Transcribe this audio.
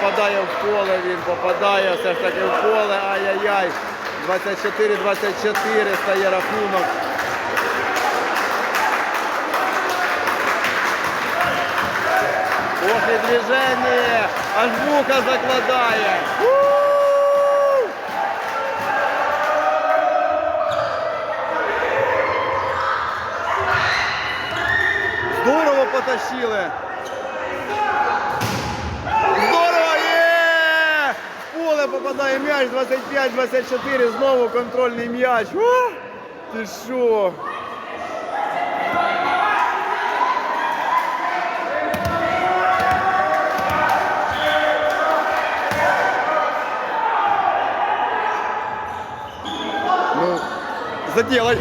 попадає в поле, він попадає все ж таки в поле. Ай-яй-яй. 24-24 стає рахунок. Ох і движення. Аж вуха закладає. Здорово потащили. Поле попадає м'яч 25-24. Знову контрольний м'яч. Ти що? Ну, заделай.